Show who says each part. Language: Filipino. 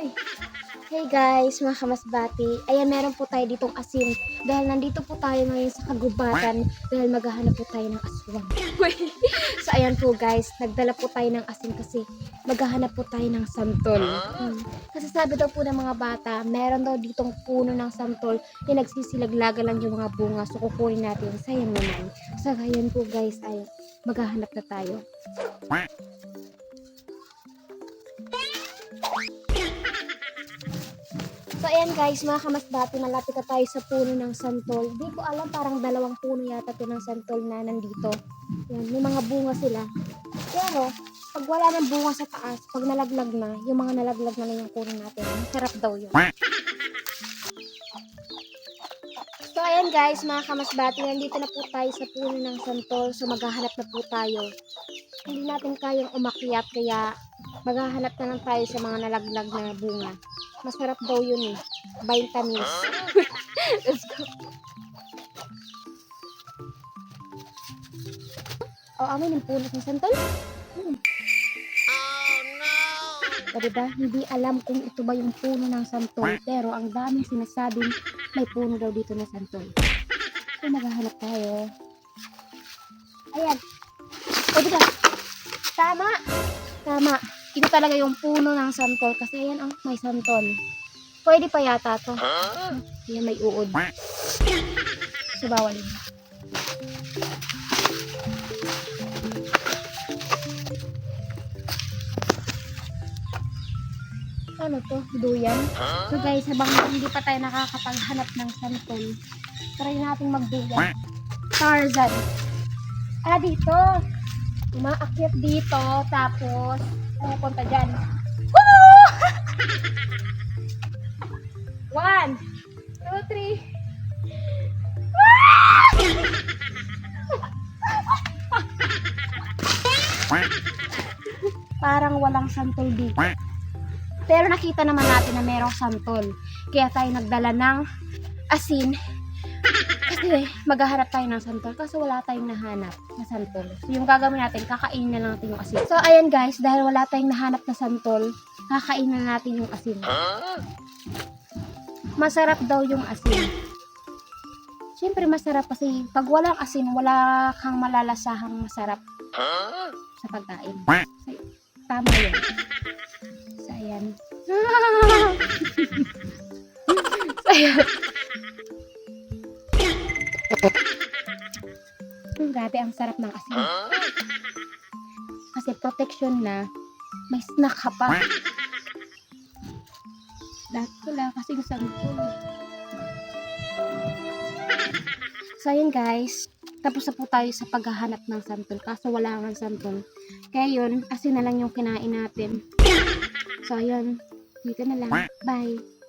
Speaker 1: Oy! Hey guys, mga kamasbati. Ayan, meron po tayo ditong asin. Dahil nandito po tayo ngayon sa kagubatan dahil maghahanap po tayo ng aswang. so ayan po guys, nagdala po tayo ng asin kasi maghahanap po tayo ng santol. Hmm. Kasi sabi daw po ng mga bata, meron daw ditong puno ng santol na nagsisilaglaga lang yung mga bunga. So kukunin natin. Sayang naman. So ayan po guys, ay maghahanap na tayo. Ayan guys, mga kamasbati, malapit na tayo sa puno ng santol. Di ko alam, parang dalawang puno yata ito ng santol na nandito. Yan, may mga bunga sila. Pero, pag wala ng bunga sa taas, pag nalaglag na, yung mga nalaglag na lang yung puno natin. Masarap daw yun. So ayan guys, mga kamasbati, nandito na po tayo sa puno ng santol. So maghahanap na po tayo. Hindi natin kayang umakyat, kaya maghahanap na lang tayo sa mga nalaglag na bunga. Masarap daw yun eh. Vitamins. Let's go. O, oh, amin yung puno ng santol. Hmm. O, diba? Hindi alam kung ito ba yung puno ng santol. Pero ang daming sinasabing may puno daw dito na santol. So, maghahanap tayo. Ayan. O, diba? Tama. Tama. Ito talaga yung puno ng santol. Kasi ayan, oh, may santol. Pwede pa yata to. Ayan, may uod. So, bawal yun. Ano to? Duyan? So guys, habang hindi pa tayo nakakapaghanap ng santol, try natin magduyan. Tarzan. Ah, dito. Umaakyat dito, tapos pupunta dyan. Woo! One, two, three. Parang walang santol dito. Pero nakita naman natin na merong santol. Kaya tayo nagdala ng asin. Kasi maghahanap tayo ng santol. Kasi wala tayong nahanap na santol. So yung gagawin natin, kakainin na lang natin yung asin. So ayan guys, dahil wala tayong nahanap na santol, kakainin na natin yung asin. Masarap daw yung asin. Siyempre masarap kasi pag walang asin, wala kang malalasahang masarap sa pagkain. So, tama yun. So, ayan. so, ayan. Grabe, ang sarap ng asin. Kasi protection na, may snack ka pa. Lahat wala kasing santol. So, ayun guys. Tapos na po tayo sa paghahanap ng santol. Kaso wala nga santol. Kaya yun, asin na lang yung kinain natin. So, ayun. Dito na lang. Bye.